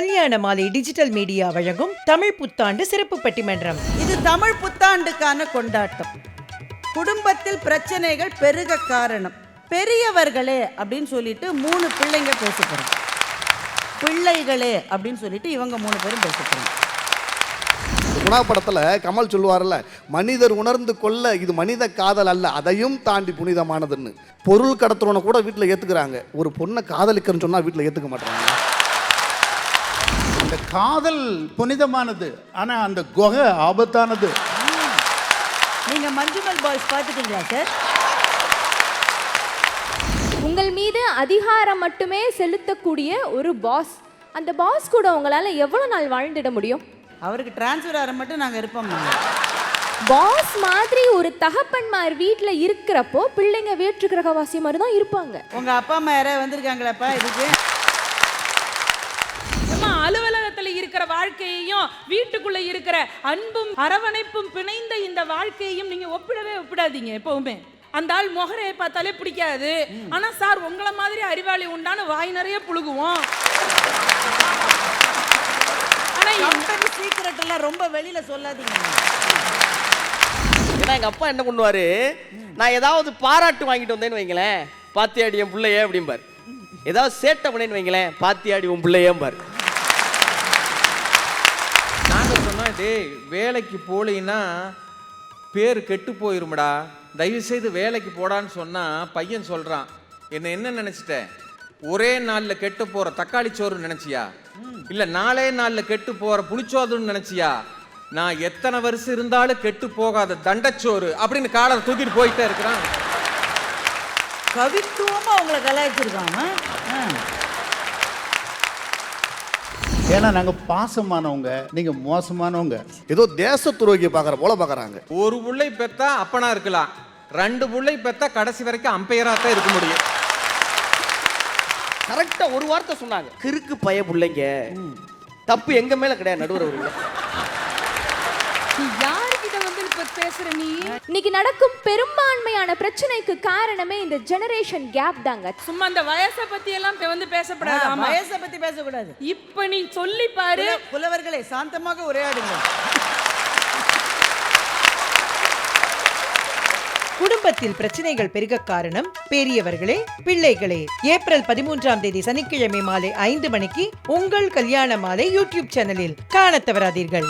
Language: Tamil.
கல்யாண மாலை டிஜிட்டல் மீடியா வழங்கும் தமிழ் புத்தாண்டு சிறப்பு பட்டிமன்றம். இது தமிழ் புத்தாண்டுக்கான கொண்டாட்டம். குடும்பத்தில் பிரச்சனைகள் பெருக காரணம். பெரியவர்களே அப்படின்னு சொல்லிட்டு மூணு பிள்ளைங்க பேச போறோம் பிள்ளைகளே அப்படின்னு சொல்லிட்டு இவங்க மூணு பேரும் பேச போறோம் குணா படத்துல கமல் சொல்லுவார்ல மனிதர் உணர்ந்து கொள்ள இது மனித காதல் அல்ல அதையும் தாண்டி புனிதமானதுன்னு. பொருள் கடத்துறவனை கூட வீட்டில் ஏத்துக்கிறாங்க. ஒரு பொண்ணை காதலிக்கிறன்னு சொன்னா வீட்டில் ஏத்துக்க மாட்டாங்க இந்த காதல் புனிதமானது ஆனா அந்த குகை ஆபத்தானது. நீங்க மஞ்சுமல் பாய்ஸ் பார்த்துட்டீங்களா சார்? உங்கள் மீது அதிகாரம் மட்டுமே செலுத்தக்கூடிய ஒரு பாஸ். அந்த பாஸ் கூட உங்களால எவ்வளவு நாள் வாழ்ந்திட முடியும்? அவருக்கு டிரான்ஸ்ஃபர் ஆகிற மட்டும் நாங்கள் இருப்போம் பாஸ் மாதிரி ஒரு தகப்பன்மார் வீட்ல இருக்கிறப்போ பிள்ளைங்க வேற்று கிரகவாசி மாதிரி தான் இருப்பாங்க. உங்க அப்பா அம்மா யாராவது வந்திருக்காங்களாப்பா இதுக்கு சும்மா அலுவலகத்துல இருக்கிற வாழ்க்கையையும் வீட்டுக்குள்ள இருக்கிற அன்பும் அரவணைப்பும் பிணைந்த இந்த வாழ்க்கையையும் நீங்க ஒப்பிடவே ஒப்பிடாதீங்க எப்பவுமே. அந்த ஆள் முகரையை பார்த்தாலே பிடிக்காது. ஆனா சார் உங்களை மாதிரி அறிவாளி உண்டான வாய் நிறைய புழுகுவோம். ஆனா இந்த- கம்பெனி சீக்கிரட் எல்லாம் ரொம்ப வெளியில சொல்லாதீங்க. ஏன்னா எங்க அப்பா என்ன பண்ணுவாரு? நான் ஏதாவது பாராட்டு வாங்கிட்டு வந்தேன்னு வைங்களேன். பாத்தியாடி என் பிள்ளையே அப்படிம்பார். ஏதாவது சேட்டை பண்ணேன்னு வைங்களேன். பாத்தியாடி உன் பிள்ளையேம்பார். டேய் வேலைக்கு போலின்னா பேர் கெட்டு போயிரும்டா. தயவு செய்து வேலைக்கு போடான்னு சொன்னா பையன் சொல்றான். என்ன என்ன நினைச்சிட்ட? ஒரே நாள்ல கெட்டு போற தக்காளி சோறு நினைச்சியா? இல்ல நாலே நாள்ல கெட்டு போற புளிச்சோறுன்னு நினைச்சியா? நான் எத்தனை வருஷம் இருந்தாலும் கெட்டு போகாத தண்டச்சோறு அப்படின்னு காலரை தூக்கிட்டு போயிட்டே இருக்கிறான். கவித்துவமா உங்களை கலாய்ச்சிருக்காங்க. ஏன்னா நாங்க பாசமானவங்க நீங்க மோசமானவங்க. ஏதோ தேச துரோகியை பார்க்குற போல பார்க்குறாங்க ஒரு புள்ளை பெத்தா அப்பனா இருக்கலாம். ரெண்டு புள்ளை பெத்தா கடைசி வரைக்கும் அம்பையரா தான் இருக்க முடியும். கரெக்டா ஒரு வார்த்தை சொன்னாங்க. கிறுக்கு பய பிள்ளைங்க. தப்பு எங்க மேல கிடையாது நடுவர் அவர்கள் நீ யாருக்கிட்ட வந்து இப்ப பேசுற நீ இன்னைக்கு நடக்கும் பெரும்பான்மையான பிரச்சனைக்கு காரணமே இந்த ஜெனரேஷன் கேப் தாங்க. சும்மா அந்த வயசை பத்தி எல்லாம் வந்து பேசப்படாது. ஆமா. வயசை பத்தி பேசக்கூடாது. இப்ப நீ சொல்லி பாரு. புல- புலவர்களே சாந்தமாக உரையாடுங்க குடும்பத்தில் பிரச்சனைகள் பெருக காரணம் பெரியவர்களே பிள்ளைகளே. ஏப்ரல் பதிமூன்றாம் தேதி சனிக்கிழமை மாலை ஐந்து மணிக்கு உங்கள் கல்யாண மாலை யூடியூப் சேனலில் காணத் தவறாதீர்கள்.